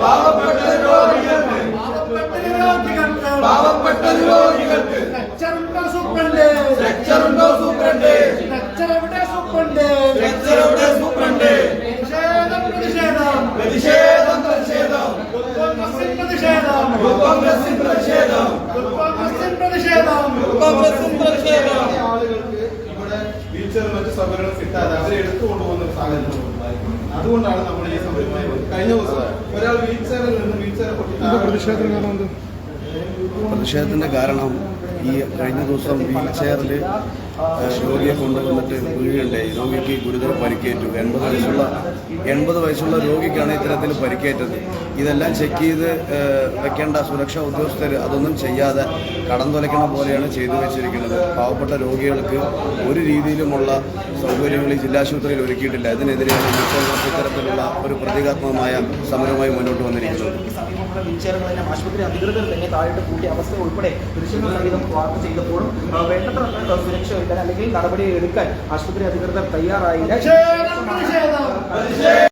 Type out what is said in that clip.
പാവപ്പെട്ട രോഗികൾക്ക് പാവപ്പെട്ട രോഗികൾക്ക് സ്ട്രക്ചറുണ്ടോ സൂപ്രണ്ട് സ്ട്രക്ചറവിടെ സൂപ്രണ്ട് പ്രതിഷേധം. പ്രതിഷേധം കോൺഗ്രസിൻ പ്രതിഷേധം കോൺഗ്രസിൻ പ്രതിഷേധം ആളുകൾക്ക് ഇവിടെ വീൽചെയർ മറ്റു സൗകര്യങ്ങൾ കിട്ടാതെ അവരെ എടുത്തു കൊണ്ടുപോകുന്ന ഒരു സാഹചര്യം. അതുകൊണ്ടാണ് നമ്മൾ ഈ സംരംഭമായി. കഴിഞ്ഞ ദിവസം ഒരാൾ വീൽ ചെയറിൽ നിന്ന് വീൽ ചെയർ പൊട്ടി പ്രതിഷേധം പ്രതിഷേധത്തിന്റെ കാരണം ഈ കഴിഞ്ഞ ദിവസം വീൽ ചെയറിൽ രോഗിയെ കൊണ്ടുവന്നിട്ട് വീഴുകയുണ്ടായി രോഗിക്ക് ഗുരുതര പരിക്കേറ്റു. എൺപത് വയസ്സുള്ള എൺപത് വയസ്സുള്ള രോഗിക്കാണ് ഇത്തരത്തിൽ പരിക്കേറ്റത്. ഇതെല്ലാം ചെക്ക് ചെയ്ത് വെക്കേണ്ട സുരക്ഷാ ഉദ്യോഗസ്ഥർ അതൊന്നും ചെയ്യാതെ കടം തുലയ്ക്കണ പോലെയാണ് ചെയ്തു വെച്ചിരിക്കുന്നത്. പാവപ്പെട്ട രോഗികൾക്ക് ഒരു രീതിയിലുമുള്ള സൗകര്യങ്ങൾ ഈ ജില്ലാശുപത്രിയിൽ ഒരുക്കിയിട്ടില്ല. വീഴ്ചകൾക്ക് ഇത്തരത്തിലുള്ള ഒരു പ്രതീകാത്മകമായ സമരവുമായി മുന്നോട്ട് വന്നിരിക്കുന്നത്. ആശുപത്രി അധികൃതർ തന്നെ താഴോട്ട് കൂട്ടിയ അവസ്ഥ ഉൾപ്പെടെ ദൃശ്യങ്ങൾ സഹിതം വാർത്ത ചെയ്തപ്പോഴും വേണ്ടത്ര സുരക്ഷ എടുക്കാൻ അല്ലെങ്കിൽ നടപടി എടുക്കാൻ ആശുപത്രി അധികൃതർ തയ്യാറായില്ല.